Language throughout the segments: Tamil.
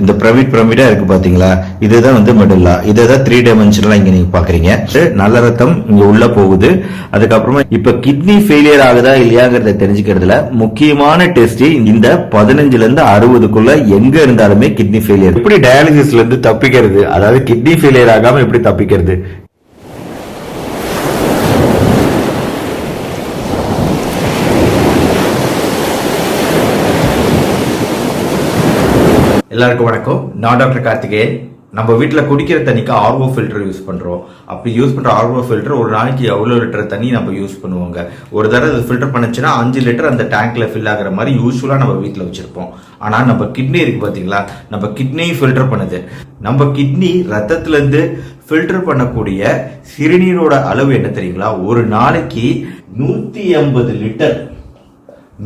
இந்த பிரமிட் பிரமிடா இருக்கு பாத்தீங்களா? இதுதான் வந்து மெடுல்லா. இதை தான் த்ரீ டைமென்ஷனலா இங்க நீங்க பாக்குறீங்க. நல்ல ரத்தம் இங்க உள்ள போகுது. அதுக்கப்புறமா இப்ப கிட்னி ஃபெயிலியர் ஆகுதா இல்லையாங்கிறத தெரிஞ்சுக்கிறதுல முக்கியமான டெஸ்ட் இந்த பதினஞ்சுல இருந்து அறுபதுக்குள்ள எங்க இருந்தாலுமே கிட்னி ஃபெயிலியர் எப்படி டயாலிசிஸ்ல இருந்து தப்பிக்கிறது? அதாவது கிட்னி ஃபெயிலியர் ஆகாம எப்படி தப்பிக்கிறது? எல்லாருக்கும் வணக்கம். நான் டாக்டர் கார்த்திகேயன். நம்ம வீட்டில் குடிக்கிற தண்ணிக்கு ஆர்வோ ஃபில்டர் யூஸ் பண்ணுறோம் அப்படி யூஸ் பண்ணுற ஆர்வோ ஃபில்டர் ஒரு நாளைக்கு எவ்வளோ லிட்டர் தண்ணி நம்ம யூஸ் பண்ணுவோங்க? ஒரு தடவை அது ஃபில்டர் பண்ணுச்சுன்னா அஞ்சு லிட்டர் அந்த டேங்க்ல ஃபில் ஆகிற மாதிரி யூஸ்ஃபுல்லாக நம்ம வீட்டில் வச்சிருப்போம். ஆனால் நம்ம கிட்னி இருக்கு பார்த்தீங்களா நம்ம கிட்னியும் ஃபில்டர் பண்ணுது. நம்ம கிட்னி ரத்தத்துலேருந்து ஃபில்டர் பண்ணக்கூடிய சிறுநீரோட அளவு என்ன தெரியுங்களா? ஒரு நாளைக்கு நூற்றி எண்பது லிட்டர்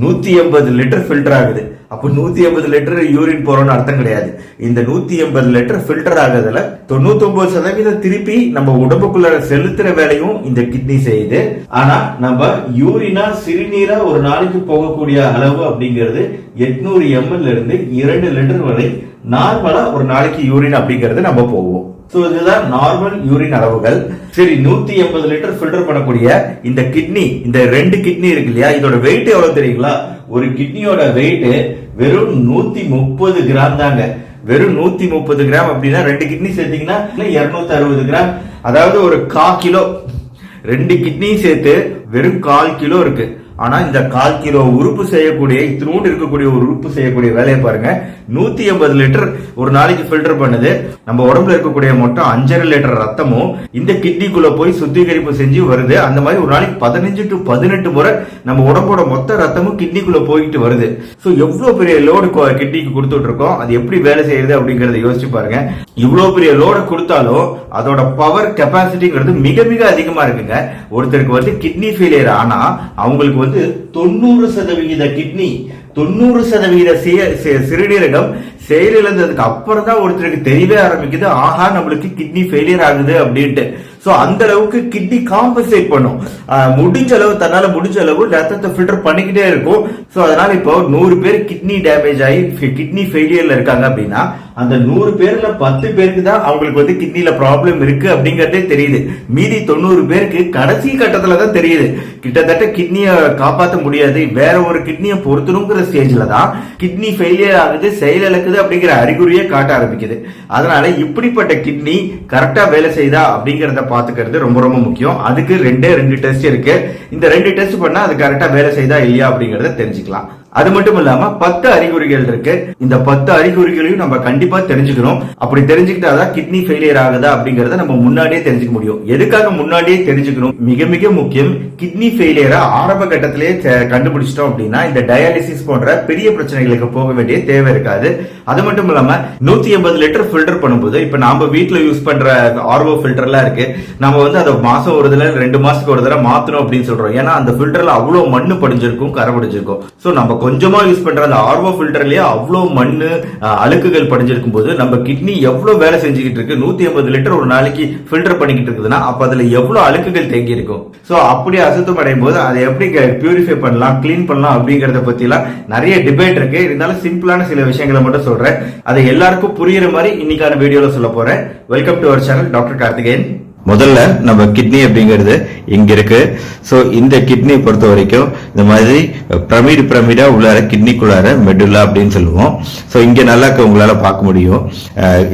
நூற்றி எண்பது லிட்டர் ஃபில்டர் ஆகுது. அப்போ நூத்தி எண்பது லிட்டர் யூரின் போறோம்னு அர்த்தம் கிடையாது. இந்த நூத்தி எண்பது லிட்டர் ஃபில்டர் ஆகுதுல தொண்ணூத்தொன்பது சதவீதம் திருப்பி நம்ம உடம்புக்குள்ள செலுத்துற வேலையும் இந்த கிட்னி செய்யுது. ஆனா நம்ம யூரினா சிறுநீரா ஒரு நாளைக்கு போகக்கூடிய அளவு அப்படிங்கிறது எட்நூறு எம்எல் இருந்து இரண்டு லிட்டர் வரை நார்மலா ஒரு நாளைக்கு யூரின் அப்படிங்கிறது நம்ம போவோம். ஸோ இதுதான் நார்மல் யூரின் அளவுகள். சரி நூத்தி எண்பது லிட்டர் ஃபில்டர் பண்ணக்கூடிய இந்த கிட்னி இந்த ரெண்டு கிட்னி இருக்கு இல்லையா? இதோட வெயிட் எவ்வளவு தெரியுங்களா? ஒரு கிட்னியோட வெயிட் வெறும் நூத்தி முப்பது கிராம் தாங்க. வெறும் நூத்தி முப்பது கிராம் அப்படின்னா ரெண்டு கிட்னி சேர்த்தீங்கன்னா இருநூத்தி அறுபது கிராம். அதாவது ஒரு கா கிலோ. ரெண்டு கிட்னியும் சேர்த்து வெறும் கால் கிலோ இருக்கு. ஆனா இந்த கால் கிலோ உறுப்பு செய்யக்கூடிய இத்தினூண்டு இருக்கக்கூடிய ஒரு உறுப்பு செய்யக்கூடிய வேலையை பாருங்க. நூத்தி எண்பது லிட்டர் ஒரு நாளைக்கு ஃபில்டர் பண்ணுது. நம்ம உடம்புல இருக்கக்கூடிய மொத்தம் அஞ்சரை லிட்டர் ரத்தமும் இந்த கிட்னிக்குள்ள போய் சுத்திகரிப்பு செஞ்சு வருது. அந்த மாதிரி ஒரு நாளைக்கு பதினஞ்சு டு பதினெட்டு முறை நம்ம உடம்போட மொத்த ரத்தமும் கிட்னிக்குள்ள போயிட்டு வருது. சோ எவ்வளவு பெரிய லோடு கிட்னிக்கு கொடுத்துட்டு இருக்கோம் அது எப்படி வேலை செய்யுது அப்படிங்கறத யோசிச்சு பாருங்க. இவ்வளவு பெரிய லோடு கொடுத்தாலும் அதோட பவர் கெப்பாசிட்டிங்கிறது மிக மிக அதிகமா இருக்குங்க. ஒருத்தருக்கு வந்து கிட்னி ஃபெயிலியர் ஆனா அவங்களுக்கு வந்து தொண்ணூறு சதவிகித கிட்னி தொண்ணூறு சதவிகித சிறுநீரகம் செயலிழந்ததுக்கு அப்புறம் தான் ஒருத்தருக்கு தெரியவே ஆரம்பிக்குது. ஆஹா நம்மளுக்கு கிட்னி ஃபெயிலியர் ஆகுது அப்படின்ட்டு. ஸோ அந்த அளவுக்கு கிட்னி காம்பன்சேட் பண்ணும் முடிஞ்ச அளவு தன்னால முடிஞ்ச அளவு ரத்தத்தை ஃபில்டர் பண்ணிக்கிட்டே இருக்கும். ஸோ அதனால இப்போ நூறு பேர் கிட்னி டேமேஜ் ஆகி கிட்னி ஃபெயிலியர்ல இருக்காங்க அப்படின்னா அந்த நூறு பேர்ல பத்து பேருக்கு தான் அவங்களுக்கு வந்து கிட்னில ப்ராப்ளம் இருக்கு அப்படிங்கறதே தெரியுது. மீதி தொண்ணூறு பேருக்கு கடைசி கட்டத்துல தான் தெரியுது. கிட்டத்தட்ட கிட்னியை காப்பாற்ற முடியாது. வேற ஒரு கிட்னியை பொருத்தணுங்கிற ஸ்டேஜ்ல தான் கிட்னி ஃபெயிலியர் ஆகுது செயலிழக்குது அப்படிங்கிற அறிகுறியே காட்ட ஆரம்பிக்குது. அதனால இப்படிப்பட்ட கிட்னி கரெக்டா வேலை செய்தா அப்படிங்கறத பாத்துக்கிறது ரொம்ப ரொம்ப முக்கியம். அதுக்கு ரெண்டே ரெண்டு டெஸ்ட் இருக்கு. இந்த ரெண்டு டெஸ்ட் பண்ணா அது கரெக்டா வேலை செய்தா இல்லையா அப்படிங்கறத தெரிஞ்சுக்கலாம். அது மட்டும் இல்லாம பத்து அறிகுறிகள் இருக்கு. இந்த பத்து அறிகுறிகளையும் நம்ம கண்டிப்பா தெரிஞ்சுக்கணும். அப்படி தெரிஞ்சுக்கிட்டாதான் கிட்னி ஃபெயிலியர் ஆகுதா அப்படிங்கறத நம்ம முன்னாடியே தெரிஞ்சுக்க முடியும். எதுக்காக முன்னாடியே தெரிஞ்சுக்கணும்? மிக மிக முக்கியம் கிட்னி ஃபெயிலியரை ஆரம்ப கட்டத்திலேயே கண்டுபிடிச்சிட்டோம் அப்படின்னா இந்த டயாலிசிஸ் போன்ற பெரிய பிரச்சனைகளுக்கு போக வேண்டிய தேவை இருக்காது. அது மட்டும் இல்லாம நூத்தி எண்பது லிட்டர் ஃபில்டர் பண்ணும்போது இப்ப நாம வீட்டுல யூஸ் பண்ற ஆர்ஓ ஃபில்டர்லாம் இருக்கு. நம்ம வந்து அதை மாசம் ஒரு தடவை ரெண்டு மாசத்துக்கு ஒரு தடவை மாத்தணும் அப்படின்னு சொல்றோம். ஏன்னா அந்த ஃபில்டர்ல அவ்வளவு மண்ணு படிஞ்சிருக்கும் கரை படிஞ்சிருக்கும் சோ நம்ம கொஞ்சமா யூஸ் பண்ற அந்த ஆர்வோ ஃபில்டர்லயே அவ்வளோ மண் அழுக்குகள் படிஞ்சிருக்கும் போது நம்ம கிட்னி எவ்வளோ வேலை செஞ்சுக்கிட்டு இருக்கு? நூத்தி ஐம்பது லிட்டர் ஒரு நாளைக்கு ஃபில்டர் பண்ணிக்கிட்டு இருக்குதுன்னா அப்ப அதுல எவ்வளோ அழுக்குகள் தேங்கி இருக்கும் ஸோ அப்படி அசுத்தம் அடையும் போது அதை எப்படி பியூரிஃபை பண்ணலாம் க்ளீன் பண்ணலாம் அப்படிங்கறத பற்றிலாம் நிறைய டிபேட் இருக்கு. இருந்தாலும் சிம்பிளான சில விஷயங்களை மட்டும் சொல்றேன். அதை எல்லாருக்கும் புரியுற மாதிரி இன்னைக்கான வீடியோல சொல்ல போறேன். Welcome to our channel doctor Karthikeyan முதல்ல நம்ம கிட்னி அப்படிங்கிறது இங்க இருக்கு. ஸோ இந்த கிட்னியை பொறுத்த வரைக்கும் இந்த மாதிரி பிரமிடு பிரமிடா உள்ளார கிட்னிக்குள்ளார மெடுல்லா அப்படின்னு சொல்லுவோம். ஸோ இங்க நல்லா உங்களால பார்க்க முடியும்.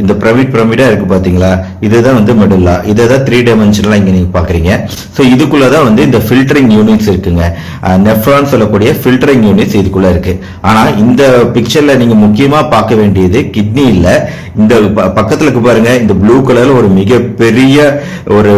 இந்த பிரமிட் பிரமிடா இருக்கு பாத்தீங்களா? இதுதான் வந்து மெடுல்லா இதை தான் த்ரீ டைமென்ஷனலா இங்க நீங்க பாக்குறீங்க. ஸோ இதுக்குள்ளதான் வந்து இந்த ஃபில்டரிங் யூனிட்ஸ் இருக்குங்க. நெஃப்ரான் சொல்லக்கூடிய ஃபில்டரிங் யூனிட்ஸ் இதுக்குள்ள இருக்கு. ஆனா இந்த பிக்சர்ல நீங்க முக்கியமா பார்க்க வேண்டியது கிட்னி இல்ல இந்த ப- பக்கத்துல இருக்கு பாருங்க இந்த ப்ளூ கலர்ல ஒரு மிகப்பெரிய ஒரு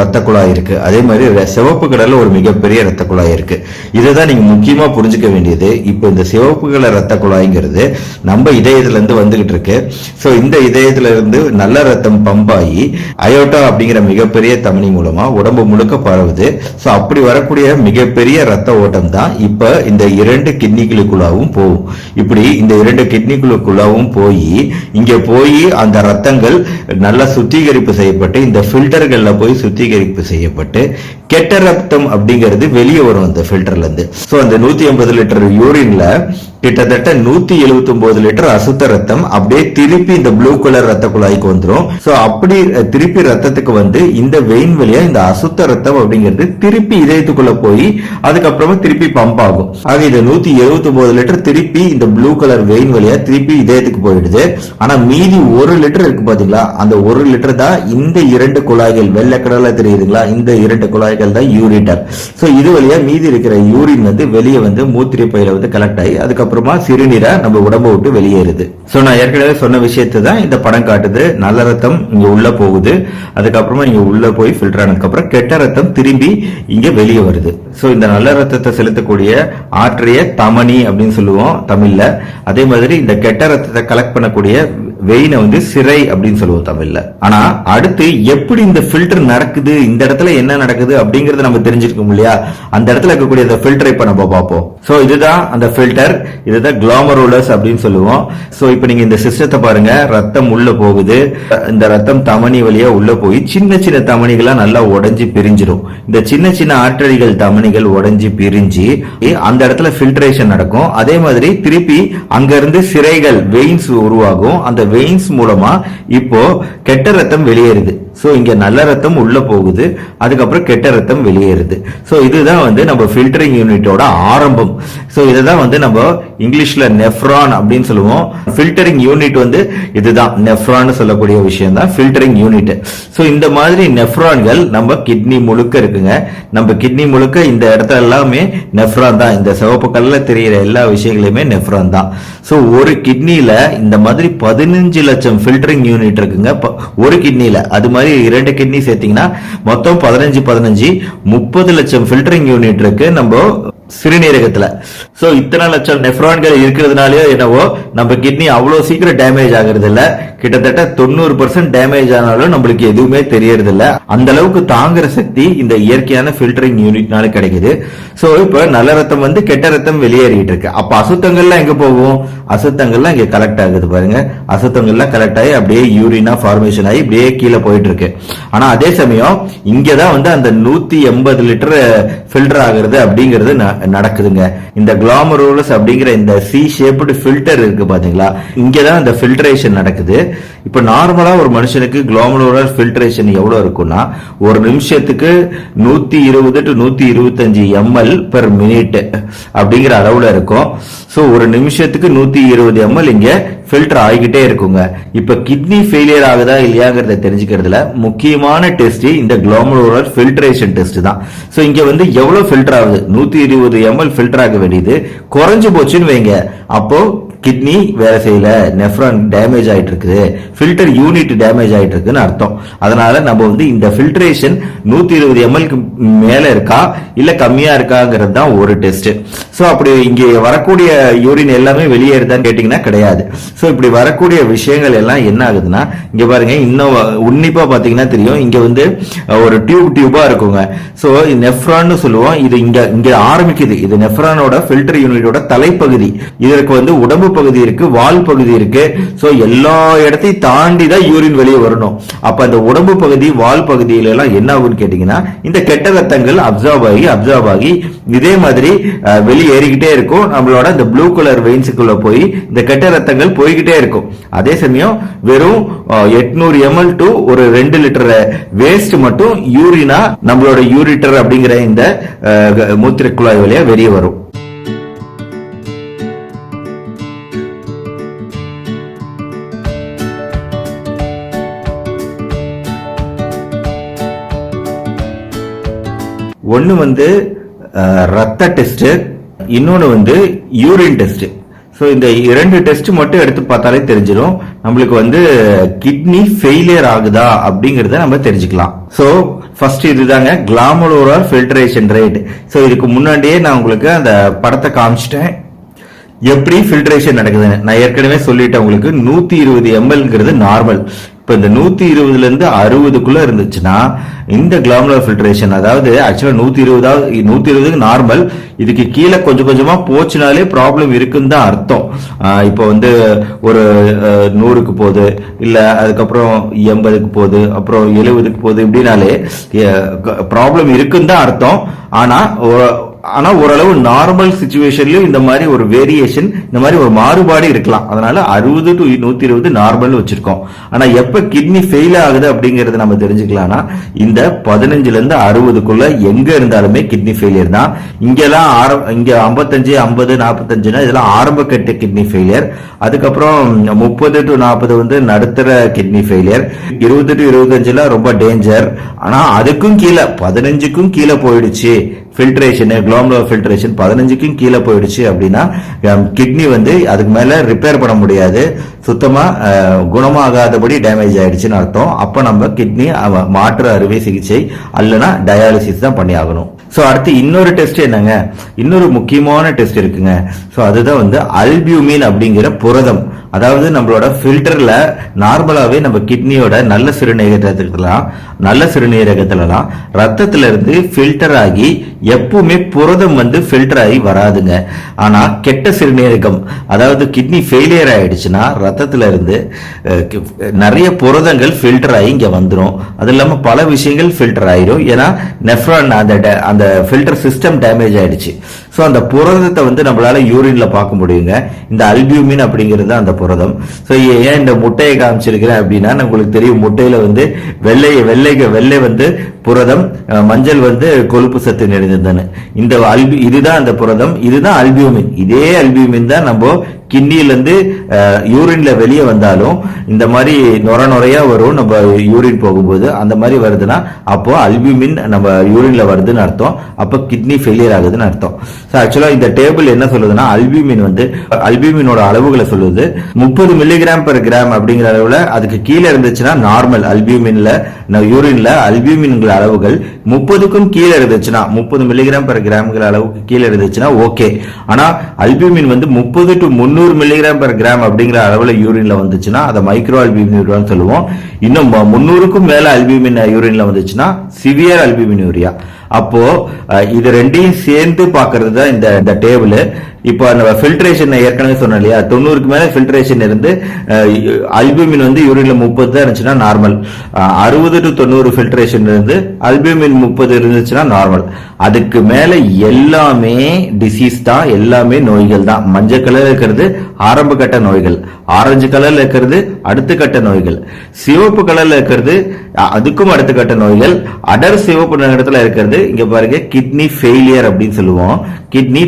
ரத்த குழாய் இருக்கு. அதே மாதிரி சிவப்பு கலர்ல ஒரு மிகப்பெரிய ரத்த குழாய் இருக்கு. இதுதான் நீங்க முக்கியமா புரிஞ்சுக்க வேண்டியது. இப்போ இந்த சிவப்பு கலர் ரத்த குழாய்ங்கிறது நம்ம இதயத்துல இருந்து வந்துகிட்டு இருக்கு. ஸோ இந்த இதயத்துல இருந்து நல்ல ரத்தம் பம்ப் ஆகி அயோட்டா அப்படிங்கிற மிகப்பெரிய தமனி மூலமா உடம்பு முழுக்க பரவுது. சோ அப்படி வரக்கூடிய மிகப்பெரிய ரத்த ஓட்டம் தான் இப்ப இந்த இரண்டு கிட்னிகளுக்குள்ளாவும் போகும். இப்படி இந்த இரண்டு கிட்னிகளுக்குள்ளாவும் போய் இங்க போய் அந்த ரத்தங்கள் நல்லா சுத்திகரிப்பு செய்யப்பட்டு இந்த ஃபில் ஃபில்டர்களில் போய் சுத்திகரிப்பு செய்யப்பட்டு கெட்ட ரத்தம் அப்படிங்கிறது வெளியே வரும் அந்த ஃபில்டர்ல இருந்து. ஸோ அந்த நூத்தி ஐம்பது லிட்டர் யூரின்ல கிட்டத்தட்ட நூத்தி எழுபத்தி ஒன்பது லிட்டர் அசுத்த ரத்தம் அப்படியே திருப்பி இந்த ப்ளூ கலர் ரத்த குழாய்க்கு வந்துடும் ஸோ அப்படி திருப்பி ரத்தத்துக்கு வந்து இந்த வெயின் வழியா இந்த அசுத்த ரத்தம் அப்படிங்கிறது திருப்பி இதயத்துக்குள்ள போய் அதுக்கப்புறமா திருப்பி பம்ப் ஆகும். ஆக இந்த நூத்தி எழுபத்தி ஒன்பது லிட்டர் திருப்பி இந்த ப்ளூ கலர் வெயின் வழியா திருப்பி இதயத்துக்கு போயிடுது. ஆனா மீதி ஒரு லிட்டர் இருக்கு பாத்தீங்களா? அந்த ஒரு லிட்டர் தான் இந்த இரண்டு குழாய்கள் வெள்ளை கடலை தெரியுதுங்களா? இந்த இரண்டு குழாய்கள் தான் யூரிட்டர் ஸோ இது வழியா மீதி இருக்கிற யூரின் வந்து வெளியே வந்து மூத்திரை பையில வந்து கலெக்ட் ஆகி அதுக்கப்புறமா சிறுநீரா நம்ம உடம்பு விட்டு வெளியேறுது. ஸோ நான் ஏற்கனவே சொன்ன விஷயத்தை தான் இந்த படம் காட்டுது. நல்ல ரத்தம் இங்க உள்ள போகுது. அதுக்கப்புறமா இங்க உள்ள போய் ஃபில்டர் ஆனதுக்கப்புறம் கெட்ட ரத்தம் திரும்பி இங்க வெளியே வருது. ஸோ இந்த நல்ல ரத்தத்தை செலுத்தக்கூடிய ஆற்றைய தமனி அப்படின்னு சொல்லுவோம் தமிழ்ல. அதே மாதிரி இந்த கெட்ட ரத்தத்தை கலெக்ட் பண்ணக்கூடிய வெயினை வந்து சிறை அப்படின்னு சொல்லுவோம் தமிழ்ல. ஆனா அடுத்து எப்படி இந்த ஃபில்டர் நடக்குது இந்த இடத்துல என்ன நடக்குது அப்படிங்கறத நம்ம தெரிஞ்சிருக்கோம் இல்லையா? அந்த இடத்துல இருக்கக்கூடிய அந்த ஃபில்டர் இப்ப நம்ம பார்ப்போம். ஸோ இதுதான் அந்த ஃபில்டர் இதுதான் குளோமரோலஸ் அப்படின்னு சொல்லுவோம். ஸோ இப்போ நீங்க இந்த சிஸ்டத்தை பாருங்க ரத்தம் உள்ள போகுது. இந்த ரத்தம் தமனி வழியா உள்ள போய் சின்ன சின்ன தமனிகளா நல்லா உடஞ்சி பிரிஞ்சிடும். இந்த சின்ன சின்ன ஆற்றடிகள் தமனிகள் உடஞ்சி பிரிஞ்சு அந்த இடத்துல ஃபில்ட்ரேஷன் நடக்கும். அதே மாதிரி திருப்பி அங்கேருந்து சிறைகள் வெயின்ஸ் உருவாகும். அந்த வெயின்ஸ் மூலமா இப்போ கெட்ட ரத்தம் வெளியேறுது. ஸோ இங்கே நல்ல ரத்தம் உள்ளே போகுது. அதுக்கப்புறம் கெட்ட ரத்தம் வெளியேறுது. ஸோ இதுதான் வந்து நம்ம ஃபில்டரிங் யூனிட்டோட ஆரம்பம். சோ இதுதான் வந்து நம்ம இங்கிலீஷில் நெஃப்ரான் அப்படின்னு சொல்லுவோம். ஃபில்டரிங் யூனிட் வந்து இதுதான். நெஃப்ரான் சொல்லக்கூடிய விஷயம் தான் ஃபில்டரிங் யூனிட் ஸோ இந்த மாதிரி நெஃப்ரான்கள் நம்ம கிட்னி முழுக்க இருக்குங்க. நம்ம கிட்னி முழுக்க இந்த இடத்துல எல்லாமே நெஃப்ரான் தான். இந்த சிவப்பு கல்லில் தெரியிற எல்லா விஷயங்களையுமே நெஃப்ரான் தான். ஸோ ஒரு கிட்னியில் இந்த மாதிரி பதினஞ்சு லட்சம் ஃபில்டரிங் யூனிட் இருக்குங்க. ப- ஒரு கிட்னியில் அது மாதிரி இரண்டு கிட்னி சேர்த்தீங்கன்னா மொத்தம் பதினஞ்சு பதினஞ்சு முப்பது லட்சம் ஃபில்டரிங் யூனிட் இருக்கு. நம்ம சிறுநீரகத்துல. சோ இத்தனை லட்சம் நெஃப்ரான்கள் இருக்கிறதுனாலயோ என்னவோ நம்ம கிட்னி அவ்வளவு சீக்கிரம் டேமேஜ் ஆகுறது இல்ல கிட்டத்தட்ட தொண்ணூறு பர்சன்ட் டேமேஜ் ஆனாலும் நம்மளுக்கு எதுவுமே தெரியறது இல்ல அந்த அளவுக்கு தாங்குற சக்தி இந்த இயற்கையான ஃபில்டரிங் யூனிட்னால கிடைக்குது. ஸோ இப்போ நல்ல ரத்தம் வந்து கெட்ட ரத்தம் வெளியேறிட்டு இருக்கு. அப்ப அசுத்தங்கள்லாம் எங்க போகும்? அசுத்தங்கள்லாம் இங்க கலெக்ட் ஆகுது பாருங்க. அசுத்தங்கள்லாம் கலெக்ட் ஆகி அப்படியே யூரினா ஃபார்மேஷன் ஆகி அப்படியே கீழே போயிட்டு இருக்கு. ஆனா அதே சமயம் இங்கதான் வந்து அந்த நூத்தி எண்பது லிட்டர் ஃபில்டர் ஆகுறது அப்படிங்கிறது நான் நடக்குதுங்க. இந்த கிளாமரோலஸ் அப்படிங்கிற இந்த சி ஷேப்டு ஃபில்டர் இருக்கு பாத்தீங்களா? இங்கதான் இந்த ஃபில்டரேஷன் நடக்குது. இப்ப நார்மலா ஒரு மனுஷனுக்கு கிளாமரோலர் ஃபில்டரேஷன் எவ்வளவு இருக்கும்னா ஒரு நிமிஷத்துக்கு நூத்தி இருபது டு நூத்தி இருபத்தஞ்சு எம்எல் பெர் மினிட் அப்படிங்கிற அளவுல இருக்கும். ஸோ ஒரு நிமிஷத்துக்கு நூத்தி இருபது எம்எல் இங்க ஃபில்டர் ஆகிக்கிட்டே இருக்குங்க. இப்ப கிட்னி ஃபெயிலியர் ஆகுதா இல்லையாங்கிறத தெரிஞ்சுக்கிறதுல முக்கியமான டெஸ்ட் இந்த குளோமரோலர் ஃபில்ட்ரேஷன் டெஸ்ட் தான். சோ இங்க வந்து எவ்வளவு ஃபில்டர் ஆகுது? நூத்தி இருபது எம்எல் ஃபில்டர் ஆக வேண்டியது. குறைஞ்சு போச்சுன்னு வைங்க. அப்போ கிட்னி வேலை செய்யல நெஃப்ரான் டேமேஜ் ஆகிட்டு இருக்குது ஃபில்டர் யூனிட் டேமேஜ் ஆகிட்டு இருக்குன்னு அர்த்தம். அதனால நம்ம வந்து இந்த ஃபில்ட்ரேஷன் நூற்றி இருபது எம்எல்க்கு மேலே இருக்கா இல்லை கம்மியாக இருக்காங்கிறது தான் ஒரு டெஸ்ட் ஸோ அப்படி இங்கே வரக்கூடிய யூரின் எல்லாமே வெளியேறுதான்னு கேட்டிங்கன்னா கிடையாது. ஸோ இப்படி வரக்கூடிய விஷயங்கள் எல்லாம் என்ன ஆகுதுன்னா இங்கே பாருங்க இன்னும் உன்னிப்பாக பார்த்தீங்கன்னா தெரியும். இங்கே வந்து ஒரு டியூப் டியூபாக இருக்குங்க. ஸோ நெஃப்ரான்னு சொல்லுவோம். இது இங்கே இங்கே ஆரம்பிக்குது. இது நெஃப்ரானோட ஃபில்டர் யூனிட்டோட தலைப்பகுதி. இதற்கு வந்து உடம்பு பகுதி இருக்கு வால் பகுதி இருக்கு. ஸோ எல்லா இடத்தையும் தாண்டி தான் யூரின் வெளியே வரணும். அப்ப அந்த உடம்பு பகுதி வால் பகுதியில எல்லாம் என்ன ஆகும்னு கேட்டீங்கன்னா இந்த கெட்ட ரத்தங்கள் அப்சர்வ் ஆகி அப்சர்வ் ஆகி இதே மாதிரி வெளியேறிக்கிட்டே இருக்கும். நம்மளோட இந்த ப்ளூ கலர் வெயின்ஸுக்குள்ள போய் இந்த கெட்ட ரத்தங்கள் போய்கிட்டே இருக்கும். அதே சமயம் வெறும் எட்நூறு எம்எல் டு ஒரு ரெண்டு லிட்டர் வேஸ்ட் மட்டும் யூரினா நம்மளோட யூரிட்டர் அப்படிங்கிற இந்த மூத்திர குழாய் வழியா வெளியே வரும். ஒன்று வந்து ரத்த டெஸ்ட்டு இன்னொன்று வந்து யூரின் டெஸ்ட்டு ஸோ இந்த இரண்டு டெஸ்ட் மட்டும் எடுத்து பார்த்தாலே தெரிஞ்சிடும் நம்மளுக்கு வந்து கிட்னி ஃபெயிலியர் ஆகுதா அப்படிங்கிறத நம்ம தெரிஞ்சுக்கலாம். ஸோ ஃபர்ஸ்ட் இதுதாங்க கிளாமலோரார் ஃபில்டரேஷன் ரேட் ஸோ இதுக்கு முன்னாடியே நான் உங்களுக்கு அந்த படத்தை காமிச்சிட்டேன். எப்படி ஃபில்ட்ரேஷன் நடக்குதுன்னு. நான் ஏற்கனவே சொல்லிட்டேன் உங்களுக்கு நூத்தி இருபது எம்எல்ங்கிறது நார்மல் இப்போ இந்த நூற்றி இருபதுலேருந்து அறுபதுக்குள்ளே இருந்துச்சுன்னா இந்த கிளாமுலர் ஃபில்ட்ரேஷன் அதாவது ஆக்சுவலாக நூற்றி இருபதாவது நூற்றி இருபதுக்கு நார்மல் இதுக்கு கீழே கொஞ்சம் கொஞ்சமாக போச்சுனாலே ப்ராப்ளம் இருக்குன்னு தான் அர்த்தம். இப்போ வந்து ஒரு நூறுக்கு போகுது இல்லை அதுக்கப்புறம் எண்பதுக்கு போகுது அப்புறம் எழுபதுக்கு போகுது இப்படின்னாலே ப்ராப்ளம் இருக்குன்னு தான் அர்த்தம். ஆனால் ஆனால் ஓரளவு நார்மல் சுச்சுவேஷன்லயும் இந்த மாதிரி ஒரு வேரியேஷன் இந்த மாதிரி ஒரு மாறுபாடு இருக்கலாம். அதனால அறுபது டு நூத்தி இருபது நார்மல்னு வச்சிருக்கோம். ஆனா எப்ப கிட்னி ஃபெயில் ஆகுது அப்படிங்கறத நம்ம தெரிஞ்சுக்கலாம்னா இந்த பதினஞ்சுல இருந்து அறுபதுக்குள்ள எங்க இருந்தாலுமே கிட்னி ஃபெயிலியர் தான். இங்கெல்லாம் ஆரம் இங்க ஐம்பத்தஞ்சு ஐம்பது நாற்பத்தஞ்சுனா இதெல்லாம் ஆரம்ப கட்ட கிட்னி ஃபெயிலியர் அதுக்கப்புறம் முப்பது டு நாற்பது வந்து நடுத்தர கிட்னி ஃபெயிலியர் இருபது டு இருபத்தஞ்சுல ரொம்ப டேஞ்சர் ஆனா அதுக்கும் கீழே பதினஞ்சுக்கும் கீழே போயிடுச்சு. ஃபில்ட்ரேஷனு குளோம்லோ ஃபில்ட்ரேஷன் பதினஞ்சுக்கும் கீழே போயிடுச்சு அப்படின்னா um, கிட்னி வந்து அதுக்கு மேலே ரிப்பேர் பண்ண முடியாது. சுத்தமாக uh, குணமாகாதபடி டேமேஜ் ஆயிடுச்சுன்னு அர்த்தம். அப்போ நம்ம கிட்னி மாற்று அறுவை சிகிச்சை அல்லனா டயாலிசிஸ் தான் பண்ணி ஆகணும் ஸோ அடுத்து இன்னொரு டெஸ்ட் என்னங்க? இன்னொரு முக்கியமான டெஸ்ட் இருக்குங்க. ஸோ அதுதான் வந்து அல்பியூமின் அப்படிங்கிற புரதம். அதாவது நம்மளோட ஃபில்டரில் நார்மலாகவே நம்ம கிட்னியோட நல்ல சிறுநீரகத்துலாம் நல்ல சிறுநீரகத்துலலாம் ரத்தத்திலிருந்து ஃபில்டர் ஆகி எப்பவுமே புரதம் வந்து ஃபில்டர் ஆகி வராதுங்க. ஆனால் கெட்ட சிறுநீரகம் அதாவது கிட்னி ஃபெயிலியர் ஆகிடுச்சுன்னா ரத்தத்திலிருந்து நிறைய புரதங்கள் ஃபில்டர் ஆகி இங்கே வந்துடும் அது இல்லாமல் பல விஷயங்கள் ஃபில்டர் ஆயிரும். ஏன்னா நெஃப்ரான் அந்த அந்த ஃபில்டர் சிஸ்டம் டேமேஜ் ஆயிடுச்சு. ஸோ அந்த புரதத்தை வந்து நம்மளால யூரின்ல பார்க்க முடியுங்க. இந்த அல்பியூமின் அப்படிங்கிறது தான் அந்த புரதம் ஸோ ஏன் இந்த முட்டையை காமிச்சிருக்கிறேன் அப்படின்னா உங்களுக்கு தெரியும் முட்டையில வந்து வெள்ளை வெள்ளை வெள்ளை வந்து புரதம் மஞ்சள் வந்து கொழுப்பு சத்து நிறைந்ததுன்னு இந்த அல்பி இதுதான் அந்த புரதம் இதுதான் அல்பியூமின். இதே அல்பியூமின் தான் நம்ம கிட்னிலேருந்து யூரினில் யூரின்ல வெளியே வந்தாலும் இந்த மாதிரி நுர நுறையா வரும். நம்ம யூரின் போகும்போது அந்த மாதிரி வருதுன்னா அப்போ அல்பியூமின் நம்ம யூரின்ல வருதுன்னு அர்த்தம். அப்போ கிட்னி ஃபெயிலியர் ஆகுதுன்னு அர்த்தம். ஸோ ஆக்சுவலா இந்த டேபிள் என்ன சொல்லுதுன்னா அல்பியூமின் வந்து அல்பியூமினோட அளவுகளை சொல்லுது. முப்பது மில்லிகிராம் பெர் கிராம் அப்படிங்கிற அளவுல அதுக்கு கீழே இருந்துச்சுன்னா நார்மல் அல்பியூமின்ல யூரின்ல அல்பியூமின்கிற அளவுகள் முப்பதுக்கும் கீழே இருந்துச்சுன்னா முப்பது மில்லிகிராம் பெர் கிராம்ங்கிற அளவுக்கு கீழே இருந்துச்சுன்னா ஓகே ஆனா அல்பியூமின் வந்து முப்பது டு முந்நூறு மில்லிகிராம் பெர் கிராம் அப்படிங்கிற அளவுல யூரின்ல வந்துச்சுன்னா அதை மைக்ரோ அல்பியூமின் சொல்லுவோம். இன்னும் முந்நூறுக்கும் மேல அல்பியூமின் யூரின்ல வந்துச்சுன்னா சிவியர் அல்பியூமின் யூரியா அப்போ இது ரெண்டையும் சேர்ந்து பாக்குறது தான் இந்த டேபிள் இப்போ நம்ம ஃபில்ட்ரேஷன் ஏற்கனவே சொன்னோம் இல்லையா? தொண்ணூறுக்கு மேலே ஃபில்ட்ரேஷன் இருந்து அல்பியூமின் வந்து யூரின்ல முப்பது தான் இருந்துச்சுன்னா நார்மல் அறுபது டு தொண்ணூறு ஃபில்ட்ரேஷன் இருந்து அல்பியூமின் முப்பது இருந்துச்சுன்னா நார்மல் அதுக்கு மேலே எல்லாமே டிசீஸ் தான் எல்லாமே நோய்கள் தான். மஞ்சள் கலர் இருக்கிறது ஆரம்ப கட்ட நோய்கள். ஆரஞ்சு கலர்ல இருக்கிறது அடுத்த கட்ட நோய்கள். சிவப்பு கலர்ல இருக்கிறது அதுக்கும் அடுத்த கட்ட நோய்கள். அடர் சிவப்பு நிறத்துல இருக்கிறது இங்க பாருங்க கிட்னி ஃபெயிலியர் அப்படின்னு சொல்லுவோம். கிட்னி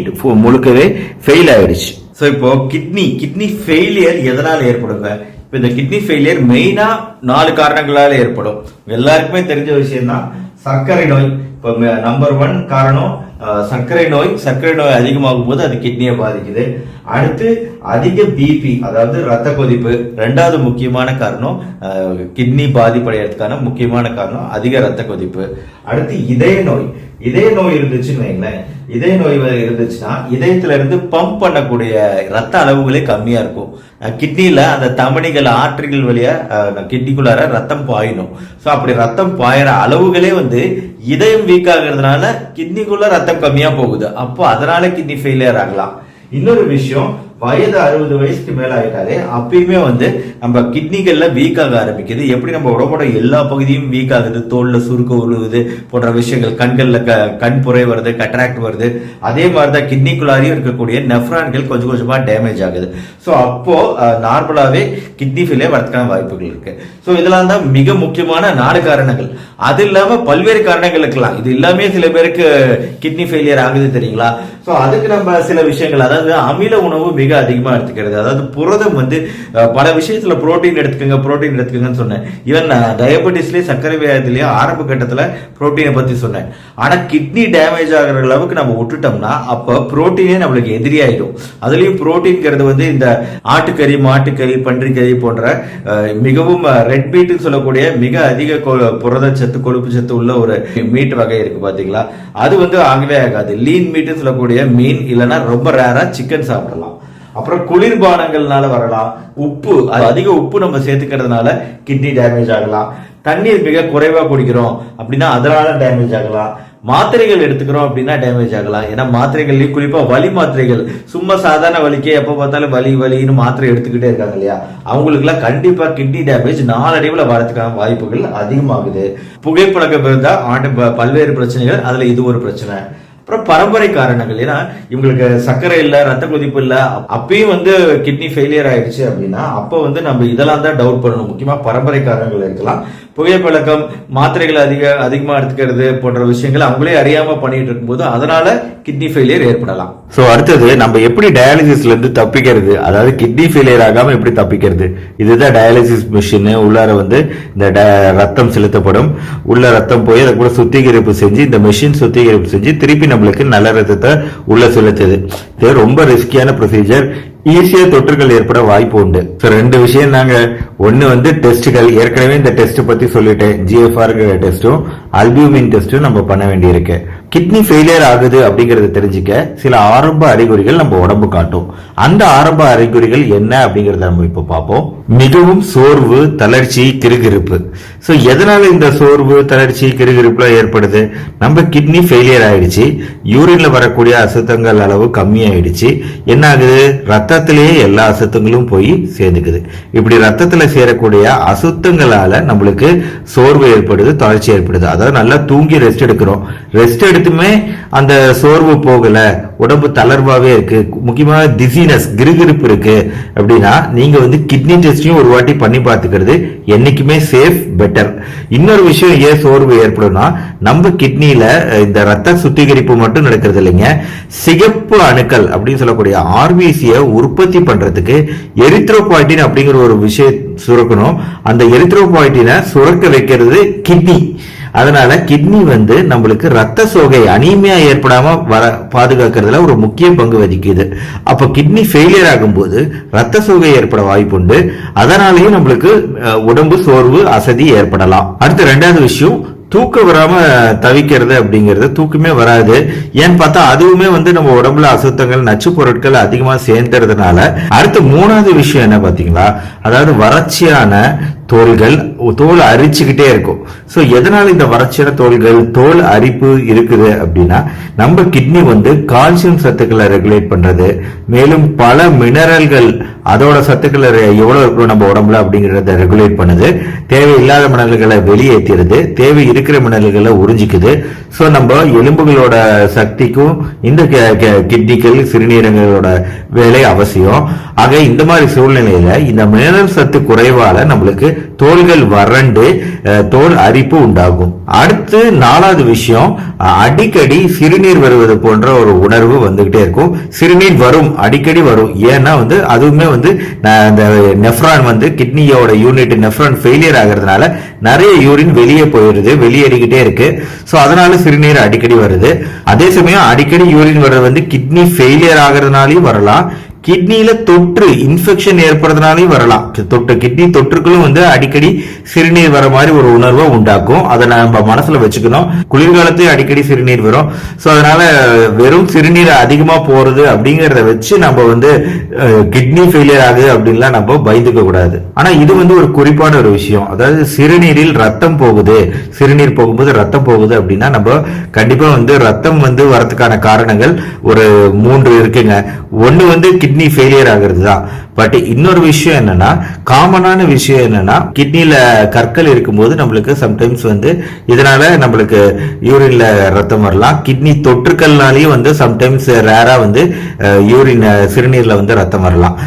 முழுக்கவே ஃபெயில் ஆயிடுச்சு. ஸோ இப்போ கிட்னி கிட்னி ஃபெயிலியர் எதனால ஏற்படுங்க இப்போ இந்த கிட்னி ஃபெயிலியர் மெயினா நாலு காரணங்களால ஏற்படும். எல்லாருக்குமே தெரிஞ்ச விஷயம் தான் சர்க்கரை நோய். இப்போ நம்பர் ஒன் காரணம் சர்க்கரை நோய் சர்க்கரை நோய் அதிகமாகும் போது அது கிட்னியை பாதிக்குது. அடுத்து அதிக பிபி அதாவது ரத்த கொதிப்பு ரெண்டாவது முக்கியமான காரணம் கிட்னி பாதிப்படைகிறதுக்கான முக்கியமான காரணம் அதிக ரத்த கொதிப்பு. அடுத்து இதய நோய். இதய நோய் இருந்துச்சுன்னு வைங்களேன். இதய நோய் இருந்துச்சுன்னா இதயத்துல இருந்து பம்ப் பண்ணக்கூடிய ரத்த அளவுகளே கம்மியா இருக்கும். கிட்னியில் அந்த தமணிகள் ஆற்றுகள் வழியாக கிட்னிக்குள்ளார ரத்தம் பாயணும் ஸோ அப்படி ரத்தம் பாயிற அளவுகளே வந்து இதயம் வீக் ஆகுறதுனால கிட்னிக்குள்ளே ரத்தம் கம்மியாக போகுது. அப்போ அதனால கிட்னி ஃபெயிலியர் ஆகலாம். இன்னொரு விஷயம் வயது அறுபது வயசுக்கு மேல ஆயிட்டாலே அப்பயுமே வந்து நம்ம கிட்னிகள்ல வீக் ஆக ஆரம்பிக்குது. எப்படி நம்ம உடம்போட எல்லா பகுதியும் வீக் ஆகுது? தோல்ல சுருக்க உழுவுது போன்ற விஷயங்கள் கண்கள்ல க கண் புரை வருது கட்ராக்ட் வருது. அதே மாதிரி தான் கிட்னிக்குள்ளாரையும் இருக்கக்கூடிய நெஃப்ரான்கள் கொஞ்சம் கொஞ்சமா டேமேஜ் ஆகுது. ஸோ அப்போ நார்மலாகவே கிட்னி ஃபெயிலியர் வரதுக்கான வாய்ப்புகள் இருக்கு. ஸோ இதெல்லாம் தான் மிக முக்கியமான நாலு காரணங்கள். அது இல்லாமல் பல்வேறு காரணங்கள் இருக்கலாம். இது எல்லாமே சில பேருக்கு கிட்னி ஃபெயிலியர் ஆகுது தெரியுங்களா? ஸோ அதுக்கு நம்ம சில விஷயங்கள் அதாவது அமில உணவு மிக அதிகமாக எடுத்துக்கிறது. அதாவது புரதம் வந்து பல விஷயத்தில் புரோட்டீன் எடுத்துக்கோங்க புரோட்டீன் எடுத்துக்கோங்கன்னு சொன்னேன். ஈவன் டயபெட்டிஸ்லேயே சர்க்கரை வியாதிலேயே ஆரம்ப கட்டத்தில் புரோட்டீனை பற்றி சொன்னேன். ஆனால் கிட்னி டேமேஜ் ஆகிற அளவுக்கு நம்ம விட்டுட்டோம்னா அப்போ புரோட்டீனே நம்மளுக்கு எதிரியாயிடும். அதுலேயும் புரோட்டீன்கிறது வந்து இந்த ஆட்டுக்கறி மாட்டுக்கறி பன்றிக்கறி போன்ற மிகவும் ரெட் மீட்டுன்னு சொல்லக்கூடிய மிக அதிக கொ- சத்து கொழுப்பு சத்து உள்ள ஒரு மீட் வகை இருக்குது பார்த்தீங்களா அது வந்து ஆகவே ஆகாது. லீன் மீட்னு சொல்லக்கூடிய மீன் இல்லைன்னா ரொம்ப ரேராக சிக்கன் சாப்பிடலாம். அப்புறம் குளிர்பானங்கள்னால வரலாம். உப்பு அது அதிக உப்பு நம்ம சேர்த்துக்கிறதுனால கிட்னி டேமேஜ் ஆகலாம். தண்ணீர் மிக குறைவாக குடிக்கிறோம் அப்படின்னா அதனால டேமேஜ் ஆகலாம். மாத்திரைகள் எடுத்துக்கிறோம் அப்படின்னா டேமேஜ் ஆகலாம். ஏன்னா மாத்திரைகள்லயும் குறிப்பாக வலி மாத்திரைகள். சும்மா சாதாரண வலிக்கே எப்போ பார்த்தாலும் வலி வலின்னு மாத்திரை எடுத்துக்கிட்டே இருக்காங்க இல்லையா? அவங்களுக்குலாம் கண்டிப்பாக கிட்னி டேமேஜ் நாளடைவில் வரதுக்கான வாய்ப்புகள் அதிகமாகுது. புகைப்பழக்கம் இருந்தால் ஆண்டு ப- பல்வேறு பிரச்சனைகள். அதில் இது ஒரு பிரச்சனை. அப்புறம் பரம்பரை காரணங்கள். ஏன்னா இவங்களுக்கு சர்க்கரை இல்லை ரத்த கொதிப்பு இல்லை அப்பயும் வந்து கிட்னி ஃபெயிலியர் ஆயிடுச்சு அப்படின்னா அப்போ வந்து நம்ம இதெல்லாம் தான் டவுட் பண்ணணும். முக்கியமாக பரம்பரை காரணங்கள் இருக்கலாம். புகைப்பழக்கம் மாத்திரைகள் அதிக அதிகமாக எடுத்துக்கிறது போன்ற விஷயங்களை அவங்களே அறியாமல் பண்ணிட்டு இருக்கும்போது அதனால கிட்னி ஃபெயிலியர் ஏற்படலாம். ஸோ அடுத்தது நம்ம எப்படி டயாலிசிஸ்ல இருந்து தப்பிக்கிறது? அதாவது கிட்னி ஃபெயிலியர் ஆகாம எப்படி தப்பிக்கிறது? இதுதான் டயாலிசிஸ் மிஷின் உள்ளார வந்து இந்த ட- ரத்தம் செலுத்தப்படும். உள்ள ரத்தம் போய் அதை கூட சுத்திகரிப்பு செஞ்சு இந்த மிஷின் சுத்திகரிப்பு செஞ்சு திருப்பி நம்மளுக்கு நல்ல ரத்தத்தை உள்ள செலுத்துது. இது ரொம்ப ரிஸ்கியான ப்ரொசீஜர் ஈஸியா தொற்றுகள் ஏற்பட வாய்ப்பு உண்டு. ஸோ ரெண்டு விஷயம் நாங்க ஒன்னு வந்து டெஸ்ட்கள் ஏற்கனவே இந்த டெஸ்ட் பத்தி சொல்லிட்டேன். ஜிஎஃப்ஆர் டெஸ்டும் அல்பியூமின் டெஸ்டும் நம்ம பண்ண வேண்டியிருக்கு. கிட்னி ஃபெயிலியர் ஆகுது அப்படிங்கறத தெரிஞ்சுக்க சில ஆரம்ப அறிகுறிகள் நம்ம உடம்பு காட்டும். அந்த ஆரம்ப அறிகுறிகள் என்ன அப்படிங்கிறத நம்ம இப்போ பார்ப்போம். மிகவும் சோர்வு தளர்ச்சி கிருகிருப்பு. ஸோ எதனால இந்த சோர்வு தளர்ச்சி கிருகிருப்புலாம் ஏற்படுது? நம்ம கிட்னி ஃபெயிலியர் ஆயிடுச்சு. யூரின்ல வரக்கூடிய அசுத்தங்கள் அளவு கம்மியாயிடுச்சு. என்ன ஆகுது ரத்தத்திலேயே எல்லா அசுத்தங்களும் போய் சேர்ந்துக்குது. இப்படி ரத்தத்தில் சேரக்கூடிய அசுத்தங்களால நம்மளுக்கு சோர்வு ஏற்படுது தளர்ச்சி ஏற்படுது. அதாவது நல்லா தூங்கி ரெஸ்ட் எடுக்கிறோம். ரெஸ்ட் எடுத்துமே அந்த சோர்வு போகல. உடம்பு தளர்வாகவே இருக்கு. முக்கியமாக டிசீனஸ் கிருகிருப்பு இருக்கு. அப்படின்னா நீங்க வந்து கிட்னி டெஸ்டையும் ஒரு வாட்டி பண்ணி பார்த்துக்கிறது என்னைக்குமே சேஃப் பெட்டர் இன்னொரு விஷயம் ஏன் சோர்வு ஏற்படும்னா நம்ம கிட்னியில் இந்த ரத்த சுத்திகரிப்பு மட்டும் நடக்கிறது இல்லைங்க. சிகப்பு அணுக்கள் அப்படின்னு சொல்லக்கூடிய ஆர்பிசியை உற்பத்தி பண்றதுக்கு எரித்ரோபாய்டின் அப்படிங்கிற ஒரு விஷயம் சுரக்கணும். அந்த எரித்ரோபாய்டினை சுரக்க வைக்கிறது கிட்னி அதனால கிட்னி வந்து நம்மளுக்கு ரத்த சோகை அனீமியா ஏற்படாம வர பாதுகாக்கிறதுல ஒரு முக்கிய பங்கு வகிக்குது. அப்ப கிட்னி ஃபெயிலியர் ஆகும்போது ரத்த சோகை ஏற்பட வாய்ப்புண்டு அதனாலேயே நம்மளுக்கு உடம்பு சோர்வு அசதி ஏற்படலாம். அடுத்து ரெண்டாவது விஷயம் தூக்கம் வராம தவிக்கிறது அப்படிங்கிறது தூக்கமே வராது. ஏன்னு பார்த்தா அதுவுமே வந்து நம்ம உடம்புல அசுத்தங்கள் நச்சு பொருட்கள் அதிகமா சேர்ந்துறதுனால அடுத்து மூணாவது விஷயம் என்ன பாத்தீங்களா அதாவது வறட்சியான தோள்கள் தோல் அரிச்சுக்கிட்டே இருக்கும். ஸோ எதனால் இந்த வறட்சியான தோள்கள் தோல் அரிப்பு இருக்குது அப்படின்னா நம்ம கிட்னி வந்து கால்சியம் சத்துக்களை ரெகுலேட் பண்ணுறது மேலும் பல மினரல்கள் அதோட சத்துக்களை ரெ- எவ்வளவு இருக்கணும் நம்ம உடம்புல அப்படிங்கறத ரெகுலேட் பண்ணுது. தேவையில்லாத மினரல்களை வெளியேற்றிடுது தேவை இருக்கிற மினரல்களை உறிஞ்சிக்குது. ஸோ நம்ம எலும்புகளோட சக்திக்கும் இந்த கி- கிட்னிகள் சிறுநீரகங்களோட வேலை அவசியம். ஆக இந்த மாதிரி சூழ்நிலையில இந்த மினரல் சத்து குறைவால நம்மளுக்கு தோள்கள் வறண்டு தோல் அரிப்பு உண்டாகும். அடுத்து நாலாவது விஷயம் அடிக்கடி சிறுநீர் வருவது போன்ற ஒரு உணர்வு வந்துகிட்டே இருக்கும். சிறுநீர் வரும் அடிக்கடி வரும். ஏன்னா வந்து அதுவுமே வந்து ந- அந்த நெஃப்ரான் வந்து கிட்னியோட யூனிட் நெஃப்ரான் ஃபெயிலியர் ஆகிறதுனால நிறைய யூரின் வெளியே போயிடுது வெளியேறிக்கிட்டே இருக்கு. ஸோ அதனால சிறுநீர் அடிக்கடி வருது. அதே சமயம் அடிக்கடி யூரின் வர்றது வந்து கிட்னி ஃபெயிலியர் ஆகிறதுனாலையும் வரலாம். கிட்னியில தொற்று இன்ஃபெக்ஷன் ஏற்படுறதுனாலையும் வரலாம். தொற்று கிட்னி தொற்றுக்களும் வந்து அடிக்கடி சிறுநீர் வர மாதிரி ஒரு உணர்வை உண்டாக்கும். அதை நம்ம மனசுல வச்சுக்கணும். குளிர்காலத்தையும் அடிக்கடி சிறுநீர் வரும். சோ அதனால வெறும் சிறுநீர் அதிகமா போறது அப்படிங்கறத வச்சு நம்ம வந்து கிட்னி ஃபெயிலியர் ஆகுது அப்படின்லாம் நம்ம பயந்துக்க கூடாது. ஆனா இது வந்து ஒரு குறிப்பான ஒரு விஷயம். அதாவது சிறுநீரில் ரத்தம் போகுது. சிறுநீர் போகும்போது ரத்தம் போகுது அப்படின்னா நம்ம கண்டிப்பா வந்து ரத்தம் வந்து வரதுக்கான காரணங்கள் ஒரு மூன்று இருக்குங்க. ஒன்று வந்து கிட்னி ஃபெயிலியர் ஆகிறது தான் பட் இன்னொரு விஷயம் என்னன்னா காமனான விஷயம் என்னன்னா கிட்னில கற்கள் இருக்கும்போது நம்மளுக்கு சம்டைம்ஸ் வந்து இதனால நம்மளுக்கு யூரின்ல ரத்தம் வரலாம். கிட்னி தொற்றுக்கள்னாலையும் வந்து சம்டைம்ஸ் ரேரா வந்து யூரின் சிறுநீர்ல வந்து ரத்தம் வரலாம்.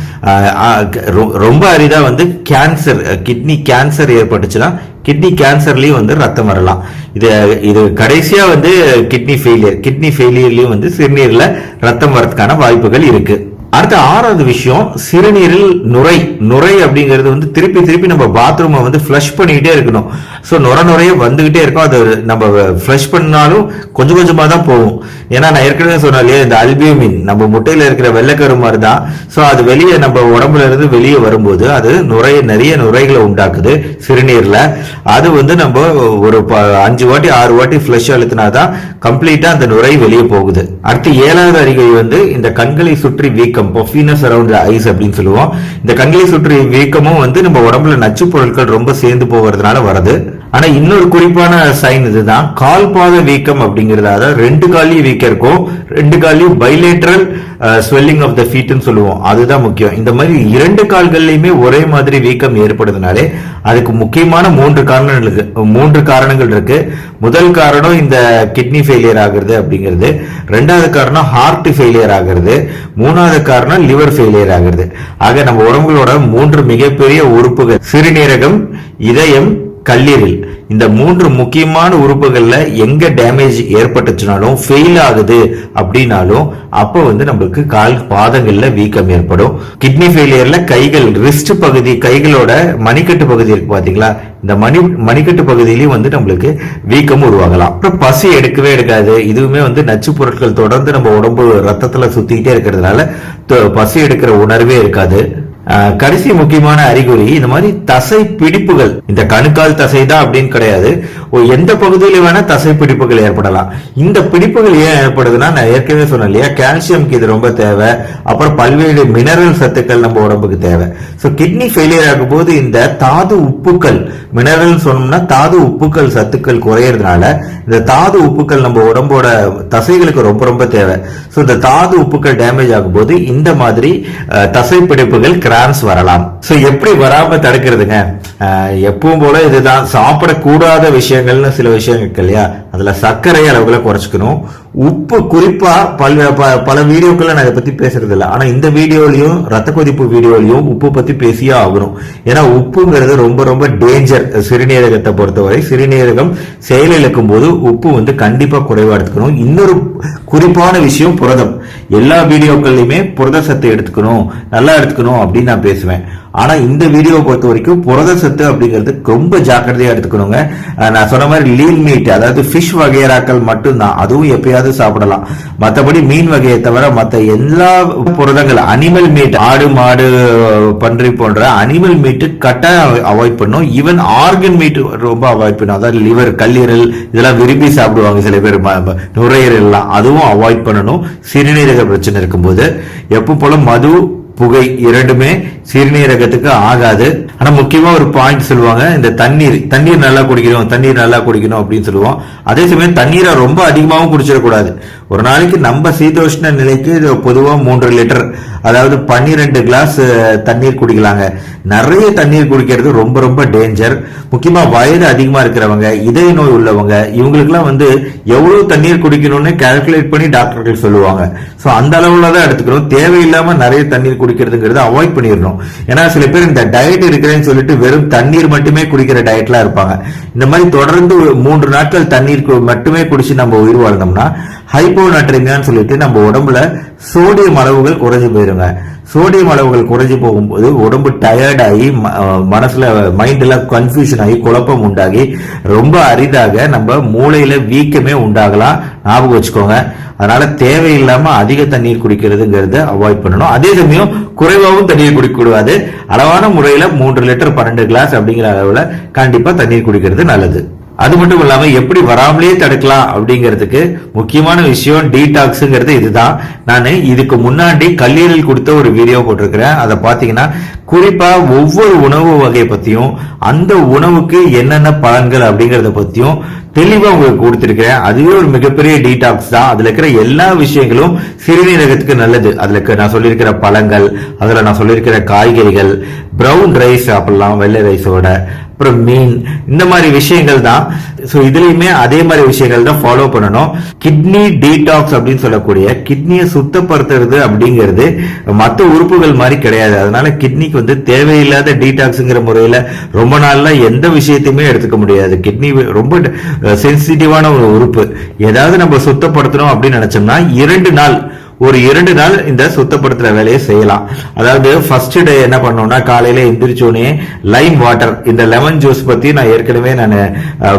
ரொ- ரொம்ப அரிதா வந்து கேன்சர் கிட்னி கேன்சர் ஏற்பட்டுச்சுன்னா கிட்னி கேன்சர்லயும் வந்து ரத்தம் வரலாம். இது இது கடைசியா வந்து கிட்னி ஃபெயிலியர் கிட்னி ஃபெயிலியர்லயும் வந்து சிறுநீர்ல ரத்தம் வரதுக்கான வாய்ப்புகள் இருக்கு. அடுத்த ஆறாவது விஷயம் சிறுநீரில் நுரை. நுரை அப்படிங்கிறது வந்து திருப்பி திருப்பி நம்ம பாத்ரூமை வந்து ஃப்ளஷ் பண்ணிக்கிட்டே இருக்கணும். ஸோ நுர நுரையே வந்துகிட்டே இருக்கும். அது நம்ம ஃப்ளஷ் பண்ணாலும் கொஞ்சம் கொஞ்சமாக தான் போகும். ஏன்னா நான் ஏற்கனவே சொன்னேன் இல்லையா இந்த அல்பியூமின் நம்ம முட்டையில் இருக்கிற வெள்ளைக்கரு மாதிரி தான் ஸோ அது வெளியே நம்ம உடம்புல இருந்து வெளியே வரும்போது அது நுரை நிறைய நுரைகளை உண்டாக்குது சிறுநீரில். அது வந்து நம்ம ஒரு ப- அஞ்சு வாட்டி ஆறு வாட்டி ஃப்ளஷ் அழுத்தினாதான் கம்ப்ளீட்டாக அந்த நுரை வெளியே போகுது. அடுத்து ஏழாவது அறிகுறி வந்து இந்த கண்களை சுற்றி வீக்கம். பொஃபினஸ் அரவுண்ட் ஐஸ் அப்படின்னு சொல்லுவோம். இந்த கண்களை சுற்றி வீக்கமும் வந்து நம்ம உடம்புல நச்சு பொருட்கள் ரொம்ப சேர்ந்து போகிறதுனால வருது ஆனா இன்னொரு குறிப்பான சைன் இதுதான். கால் பாத வீக்கம் அப்படிங்கிறது அதாவது ரெண்டு காலையும் வீக்கம் இருக்கும். ரெண்டு காலையும் பைலேட்ரல் ஸ்வெல்லிங் ஆஃப் த ஃபீட்னு சொல்லுவோம். அதுதான் முக்கியம். இந்த மாதிரி இரண்டு கால்கள்லையுமே ஒரே மாதிரி வீக்கம் ஏற்படுதுனாலே அதுக்கு முக்கியமான மூன்று காரணங்கள் இருக்கு. மூன்று காரணங்கள் இருக்கு. முதல் காரணம் இந்த கிட்னி ஃபெயிலியர் ஆகுறது அப்படிங்கிறது. ரெண்டாவது காரணம் ஹார்ட் ஃபெயிலியர் ஆகுறது. மூணாவது காரணம் லிவர் ஃபெயிலியர் ஆகுறது. ஆக நம்ம உடம்புகளோட மூன்று மிகப்பெரிய உறுப்புகள் சிறுநீரகம் இதயம் கல்லீரல். இந்த மூன்று முக்கியமான உறுப்புகளில் எங்க டேமேஜ் ஏற்பட்டுச்சுனாலும் ஃபெயில் ஆகுது அப்படின்னாலும் அப்போ வந்து நம்மளுக்கு கால் பாதங்களில் வீக்கம் ஏற்படும். கிட்னி ஃபெயிலியர்ல கைகள் ரிஸ்ட் பகுதி கைகளோட மணிக்கட்டு பகுதி இருக்கு பாத்தீங்களா? இந்த மணி மணிக்கட்டு பகுதியிலையும் வந்து நம்மளுக்கு வீக்கம் உருவாகலாம். அப்புறம் பசி எடுக்கவே எடுக்காது. இதுவுமே வந்து நச்சு பொருட்கள் தொடர்ந்து நம்ம உடம்பு ரத்தத்துல சுத்திக்கிட்டே இருக்கிறதுனால பசி எடுக்கிற உணர்வே இருக்காது. கடைசி முக்கியமான அறிகுறி இந்த மாதிரி தசை பிடிப்புகள் இந்த கணுக்கால் தசை தான் அப்படின்னு கிடையாது. ஓ, எந்த பகுதியில வேணா தசை பிடிப்புகள் ஏற்படலாம். இந்த பிடிப்புகள் ஏன் ஏற்படுதுன்னா நான் ஏற்கனவே சொன்னேன் இல்லையா? கால்சியம்க்கு இது ரொம்ப தேவை. அப்புறம் பல்வேறு மினரல் சத்துக்கள் நம்ம உடம்புக்கு தேவை. ஸோ கிட்னி ஃபெயிலியர் ஆகும்போது இந்த தாது உப்புக்கள் மினரல் சொன்னோம்னா தாது உப்புக்கள் சத்துக்கள் குறையறதுனால இந்த தாது உப்புக்கள் நம்ம உடம்போட தசைகளுக்கு ரொம்ப ரொம்ப தேவை. ஸோ இந்த தாது உப்புக்கள் டேமேஜ் ஆகும்போது இந்த மாதிரி தசை பிடிப்புகள் கிரான்ஸ் வரலாம். ஸோ எப்படி வராம தடுக்கிறதுங்க? எப்பவும் போல இதுதான் சாப்பிடக்கூடாத விஷயங்கள்னு சில விஷயங்கள் இருக்கு இல்லையா? அதுல சர்க்கரை அளவுகளை குறைச்சிக்கணும். உப்பு குறிப்பா பல ப- பல வீடியோக்களில் நான் இதை பத்தி பேசுறது இல்லை ஆனா இந்த வீடியோலையும் ரத்த கொதிப்பு வீடியோலையும் உப்பு பத்தி பேசியே ஆகணும். ஏன்னா உப்புங்கிறது ரொம்ப ரொம்ப டேஞ்சர் சிறுநீரகத்தை பொறுத்தவரை சிறுநீரகம் செயலிழக்கும் போது உப்பு வந்து கண்டிப்பா குறைவா எடுத்துக்கணும். இன்னொரு குறிப்பான விஷயம் புரதம். எல்லா வீடியோக்கள்லையுமே புரத சத்து எடுத்துக்கணும். நல்லா எடுத்துக்கணும் அப்படின்னு நான் பேசுவேன். ஆனா இந்த வீடியோவை பொறுத்த வரைக்கும் புரத சத்து அப்படிங்கிறது ரொம்ப ஜாக்கிரதையா எடுத்துக்கணுங்க. நான் சொன்ன மாதிரி லீன் மீட் அதாவது ஃபிஷ் வகையராக்கள் மட்டும்தான். அதுவும் எப்பயாவது சாப்பிடலாம். மற்றபடி மீன் வகையை தவிர மற்ற எல்லா புரதங்கள் அனிமல் மீட் ஆடு மாடு பன்றி போன்ற அனிமல் மீட்டு கட்டாயம் அவாய்ட் பண்ணும். ஈவன் ஆர்கன் மீட் ரொம்ப அவாய்ட் பண்ணும். அதாவது லிவர் கல்லீரல் இதெல்லாம் விரும்பி சாப்பிடுவாங்க சில பேர். நுரையீரல்லாம் நுரையீரல் எல்லாம் அதுவும் அவாய்ட் பண்ணணும். சிறுநீரக பிரச்சனை இருக்கும்போது. எப்போ போல மது புகை இரண்டுமே சிறுநீரகத்துக்கு ஆகாது. ஆனா முக்கியமா ஒரு பாயிண்ட் சொல்லுவாங்க இந்த தண்ணீர் தண்ணீர் நல்லா குடிக்கணும் தண்ணீர் நல்லா குடிக்கணும் அப்படின்னு சொல்லுவோம். அதே சமயம் தண்ணீரை ரொம்ப அதிகமாகவும் குடிச்சிடக்கூடாது. ஒரு நாளைக்கு நம்ம சீதோஷ்ண நிலைக்கு இது பொதுவா மூன்று லிட்டர் அதாவது பன்னிரெண்டு கிளாஸ் தண்ணீர் குடிக்கலாங்க. நிறைய தண்ணீர் குடிக்கிறது ரொம்ப ரொம்ப டேஞ்சர் முக்கியமா வயது அதிகமா இருக்கிறவங்க இதய நோய் உள்ளவங்க இவங்களுக்குலாம் வந்து எவ்வளவு தண்ணீர் குடிக்கணும்னு கால்குலேட் பண்ணி டாக்டர்கள் சொல்லுவாங்க. சோ அந்த அளவுல தான் எடுத்துக்கணும். தேவையில்லாம நிறைய தண்ணீர் குடிக்கிறதுங்கிறத அவாய்ட் பண்ணிடணும். ஏன்னா சில பேர் இந்த டயட் இருக்கிறேன்னு சொல்லிட்டு வெறும் தண்ணீர் மட்டுமே குடிக்கிற டயட்லாம் இருப்பாங்க. இந்த மாதிரி தொடர்ந்து மூன்று நாட்கள் தண்ணீர் மட்டுமே குடிச்சு நம்ம உயிர் வாழ்ந்தோம்னா ஹைப்போநாட்ரிமியான்னு சொல்லிட்டு நம்ம உடம்புல சோடியம் அளவுகள் குறைஞ்சு போயிருங்க. சோடியம் அளவுகள் குறைஞ்சு போகும்போது உடம்பு டயர்ட் ஆகி மனசுல மைண்ட்ல கன்ஃபியூஷன் ஆகி குழப்பம் உண்டாகி ரொம்ப அரிதாக நம்ம மூளையில வீக்கமே உண்டாகலாம். ஞாபகம் வச்சுக்கோங்க. அதனால தேவையில்லாம அதிக தண்ணீர் குடிக்கிறதுங்கிறத அவாய்ட் பண்ணணும். அதே சமயம் குறைவாகவும் தண்ணீர் குடிக்க கூடாது. அளவான முறையில மூன்று லிட்டர் பன்னெண்டு கிளாஸ் அப்படிங்கிற அளவுல கண்டிப்பா தண்ணீர் குடிக்கிறது நல்லது. அது மட்டும் இல்லாம எப்படி வராமலே தடுக்கலாம் அப்படிங்கிறதுக்கு முக்கியமான விஷயம் டீடாக்ஸுங்கிறது இதுதான். நான் இதுக்கு முன்னாடி கல்லீரல் கொடுத்த ஒரு வீடியோ போட்டிருக்கிறேன். அதை பாத்தீங்கன்னா குறிப்பா ஒவ்வொரு உணவு வகையை பத்தியும் அந்த உணவுக்கு என்னென்ன பலன்கள் அப்படிங்கறத பத்தியும் தெளிவா உங்களுக்கு கொடுத்திருக்கிறேன். அதுவே ஒரு மிகப்பெரிய டீடாக்ஸ் தான். அதுல இருக்கிற எல்லா விஷயங்களும் சிறுநீரகத்துக்கு நல்லது. அதுல இருக்க நான் சொல்லியிருக்கிற பழங்கள் அதுல நான் சொல்லியிருக்கிற காய்கறிகள் ப்ரௌன் ரைஸ் சாப்பிடலாம் வெள்ளை ரைஸோட அப்புறம் மீன் இந்த மாதிரி விஷயங்கள் தான். ஸோ இதுலயுமே அதே மாதிரி விஷயங்கள் தான் ஃபாலோ பண்ணணும். கிட்னி டீடாக்ஸ் அப்படின்னு சொல்லக்கூடிய கிட்னியை சுத்தப்படுத்துறது அப்படிங்கிறது மற்ற உறுப்புகள் மாதிரி கிடையாது. அதனால கிட்னிக்கு வந்து தேவையில்லாத டீடாக்ஸுங்கிற முறையில ரொம்ப நாள்ல எந்த விஷயத்தையுமே எடுத்துக்க முடியாது. கிட்னி ரொம்ப சென்சிட்டிவான ஒரு உறுப்பு. ஏதாவது நம்ம சுத்தப்படுத்தணும் அப்படின்னு நினைச்சோம்னா இரண்டு நாள் ஒரு இரண்டு நாள் இந்த சுத்தப்படுத்துற வேலையை செய்யலாம். அதாவது ஃபர்ஸ்ட் டே என்ன பண்ணோம்னா காலையில எந்திரிச்சோடனே லைம் வாட்டர் இந்த லெமன் ஜூஸ் பத்தி நான் ஏற்கனவே நான்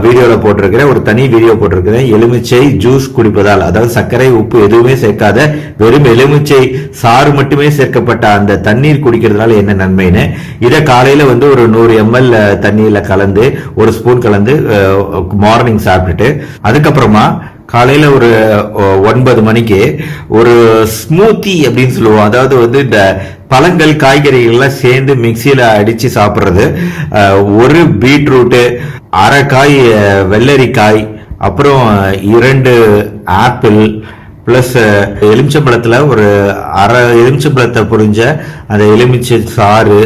வீடியோல போட்டிருக்கிறேன். ஒரு தனி வீடியோ போட்டிருக்கிறேன். எலுமிச்சை ஜூஸ் குடிப்பதால் அதாவது சர்க்கரை உப்பு எதுவுமே சேர்க்காத வெறும் எலுமிச்சை சாறு மட்டுமே சேர்க்கப்பட்ட அந்த தண்ணீர் குடிக்கிறதுனால என்ன நன்மைன்னு. இதை காலையில வந்து ஒரு நூறு எம்எல் தண்ணியில கலந்து ஒரு ஸ்பூன் கலந்து மார்னிங் சாப்பிட்டுட்டு அதுக்கப்புறமா காலையில் ஒரு ஒன்பது மணிக்கு ஒரு ஸ்மூத்தி அப்படின்னு சொல்லுவோம். அதாவது வந்து இந்த பழங்கள் காய்கறிகள்லாம் சேர்ந்து மிக்சியில் அடித்து சாப்பிட்றது. ஒரு பீட்ரூட்டு அரை காய் வெள்ளரிக்காய் அப்புறம் இரண்டு ஆப்பிள் ப்ளஸ் எலுமிச்சம்பழத்தில் ஒரு அரை எலுமிச்சம்பழத்தை புரிஞ்ச அந்த எலுமிச்சை சாறு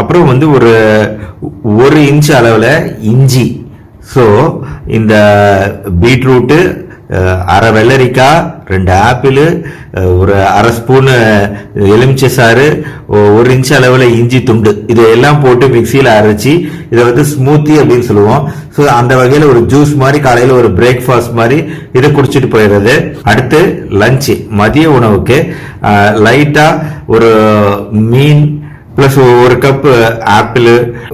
அப்புறம் வந்து ஒரு ஒரு இன்ச் அளவில் இஞ்சி. ஸோ இந்த பீட்ரூட்டு அரை வெள்ளரிக்காய் ரெண்டு ஆப்பிள் ஒரு அரை ஸ்பூனு எலுமிச்சை சாறு ஒரு இன்ச் அளவில் இஞ்சி துண்டு. இதை எல்லாம் போட்டு மிக்சியில் அரைச்சி இதை வந்து ஸ்மூத்தி அப்படின்னு சொல்லுவோம். ஸோ அந்த வகையில் ஒரு ஜூஸ் மாதிரி காலையில் ஒரு பிரேக்ஃபாஸ்ட் மாதிரி இதை குடிச்சிட்டு போயிடுறது. அடுத்து லஞ்சு மதிய உணவுக்கு லைட்டாக ஒரு மீன் ப்ளஸ் ஒரு கப்பு ஆப்பிள்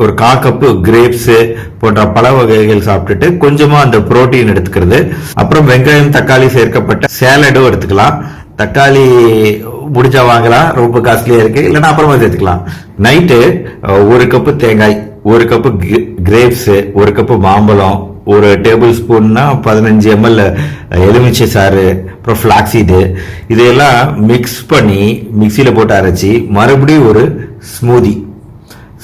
ஒரு கா கப்பு கிரேப்ஸ் போன்ற பல வகைகள் சாப்பிட்டுட்டு கொஞ்சமா அந்த புரோட்டீன் எடுத்துக்கிறது. அப்புறம் வெங்காயம் தக்காளி சேர்க்கப்பட்ட சேலடும் எடுத்துக்கலாம். தக்காளி முடிஞ்சா வாங்கலாம் ரொம்ப காஸ்ட்லியா இருக்கு. இல்லைன்னா அப்புறமா சேர்த்துக்கலாம். நைட்டு ஒரு கப்பு தேங்காய் ஒரு கப்பு கிரேப்ஸ் ஒரு கப்பு மாம்பழம் ஒரு டேபிள் ஸ்பூன்னா பதினஞ்சு எம்எல் எலுமிச்சை சாறு அப்புறம் ஃப்ளாக்ஸீடு இதையெல்லாம் மிக்ஸ் பண்ணி மிக்சியில் போட்டு அரைச்சி மறுபடியும் ஒரு ஸ்மூதி.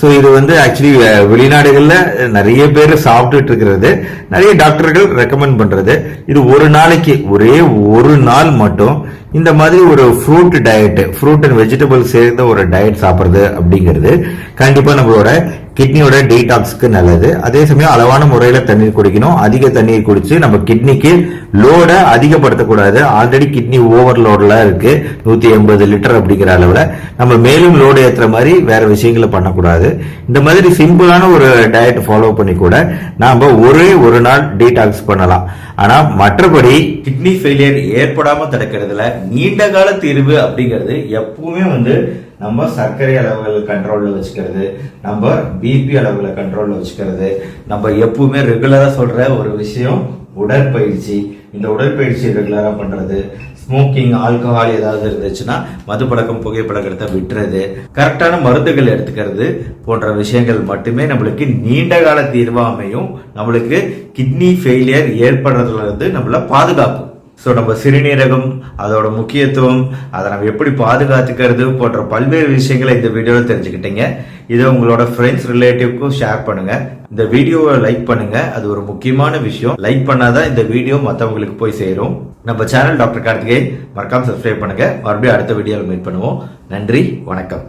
ஸோ இது வந்து ஆக்சுவலி வெளிநாடுகளில் நிறைய பேர் சாப்பிட்டுட்டு இருக்கிறது. நிறைய டாக்டர்கள் ரெக்கமெண்ட் பண்ணுறது இது ஒரு நாளைக்கு ஒரே ஒரு நாள் மட்டும் இந்த மாதிரி ஒரு fruit diet fruit and vegetable சேர்ந்த ஒரு டயட் சாப்பிட்றது அப்படிங்கிறது. கண்டிப்பாக நம்மளோட கிட்னியோட டீடாக்ஸ்க்கு நல்லது. அதே சமயம் அளவான முறையில் தண்ணீர் குடிக்கணும். அதிக தண்ணீர் குடிச்சு நம்ம கிட்னிக்கு லோடை அதிகப்படுத்தக்கூடாது. ஆல்ரெடி கிட்னி ஓவர்லோட்ல இருக்கு. நூத்தி எண்பது லிட்டர் அப்படிங்கிற அளவில். நம்ம மேலும் லோடு ஏற்றுற மாதிரி வேற விஷயங்களை பண்ணக்கூடாது. இந்த மாதிரி சிம்பிளான ஒரு டயட் ஃபாலோ பண்ணி கூட நாம ஒரே ஒரு நாள் டீடாக்ஸ் பண்ணலாம். ஆனா மற்றபடி கிட்னி ஃபெயிலியர் ஏற்படாம தடுக்கிறதுல நீண்ட கால தீர்வு அப்படிங்கிறது எப்பவுமே வந்து நம்ம சர்க்கரை அளவுகள் கண்ட்ரோலில் வச்சுக்கிறது நம்ம பிபி அளவுகளை கண்ட்ரோலில் வச்சுக்கிறது. நம்ம எப்பவுமே ரெகுலராக சொல்கிற ஒரு விஷயம் உடற்பயிற்சி. இந்த உடற்பயிற்சி ரெகுலராக பண்ணுறது ஸ்மோக்கிங் ஆல்கஹால் ஏதாவது இருந்துச்சுன்னா மது பழக்கம் புகைப்பழக்கத்தை விட்டுறது. கரெக்டான மருந்துகள் எடுத்துக்கிறது போன்ற விஷயங்கள் மட்டுமே நம்மளுக்கு நீண்ட கால தீர்வாமையும் நம்மளுக்கு கிட்னி ஃபெயிலியர் ஏற்படுறதுல நம்மளை நம்மள பாதுகாக்கும். ஸோ நம்ம சிறுநீரகம் அதோட முக்கியத்துவம் அதை நம்ம எப்படி பாதுகாத்துக்கிறது போன்ற பல்வேறு விஷயங்களை இந்த வீடியோவில் தெரிஞ்சுக்கிட்டீங்க. இதை உங்களோட ஃப்ரெண்ட்ஸ் ரிலேட்டிவ்க்கும் ஷேர் பண்ணுங்க. இந்த வீடியோவை லைக் பண்ணுங்க. அது ஒரு முக்கியமான விஷயம். லைக் பண்ணாதான் இந்த வீடியோ மற்றவங்களுக்கு போய் சேரும். நம்ம சேனல் டாக்டர் கார்த்திகே மறக்காம சப்ஸ்கிரைப் பண்ணுங்க. மறுபடியும் அடுத்த வீடியோவில் மீட் பண்ணுவோம். நன்றி வணக்கம்.